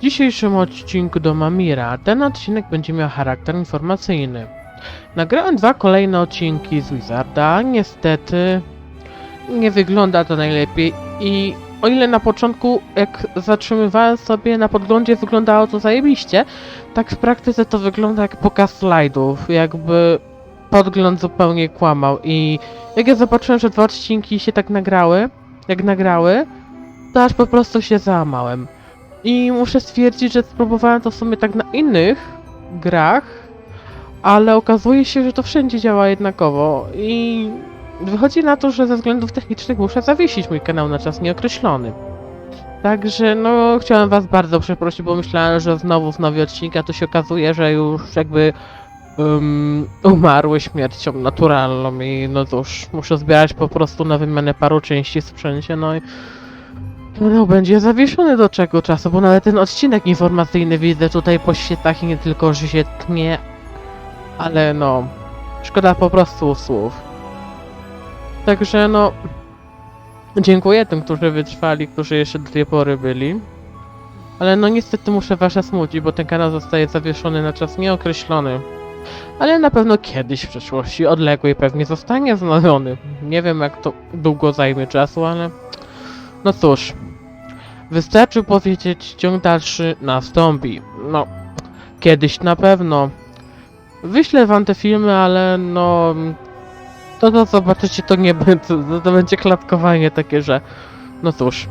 W dzisiejszym odcinku do Mamira ten odcinek będzie miał charakter informacyjny. Nagrałem dwa kolejne odcinki z Wizarda, niestety nie wygląda to najlepiej i o ile na początku jak zatrzymywałem sobie na podglądzie wyglądało to zajebiście, tak w praktyce to wygląda jak pokaz slajdów, jakby podgląd zupełnie kłamał i jak ja zobaczyłem, że dwa odcinki się tak nagrały, jak nagrały, to aż po prostu się załamałem. I muszę stwierdzić, że spróbowałem to w sumie tak na innych grach, ale okazuje się, że to wszędzie działa jednakowo i wychodzi na to, że ze względów technicznych muszę zawiesić mój kanał na czas nieokreślony. Także no chciałem was bardzo przeprosić, bo myślałem, że znowu nowy odcinek, a to się okazuje, że już jakby um, umarły śmiercią naturalną i no cóż, muszę zbierać po prostu na wymianę paru części w sprzęcie, no i no będzie zawieszony do czego czasu, bo nawet ten odcinek informacyjny widzę tutaj po świetach i nie tylko, że się tnie, ale no, szkoda po prostu słów. Także no, dziękuję tym, którzy wytrwali, którzy jeszcze do tej pory byli. Ale no niestety muszę was smucić, bo ten kanał zostaje zawieszony na czas nieokreślony. Ale na pewno kiedyś w przyszłości odległej pewnie zostanie wznowiony. Nie wiem jak to długo zajmie czasu, ale... No cóż, wystarczy powiedzieć, ciąg dalszy nastąpi. No, kiedyś na pewno. Wyślę wam te filmy, ale no... To co zobaczycie to nie będzie, to, to będzie klatkowanie takie, że... No cóż.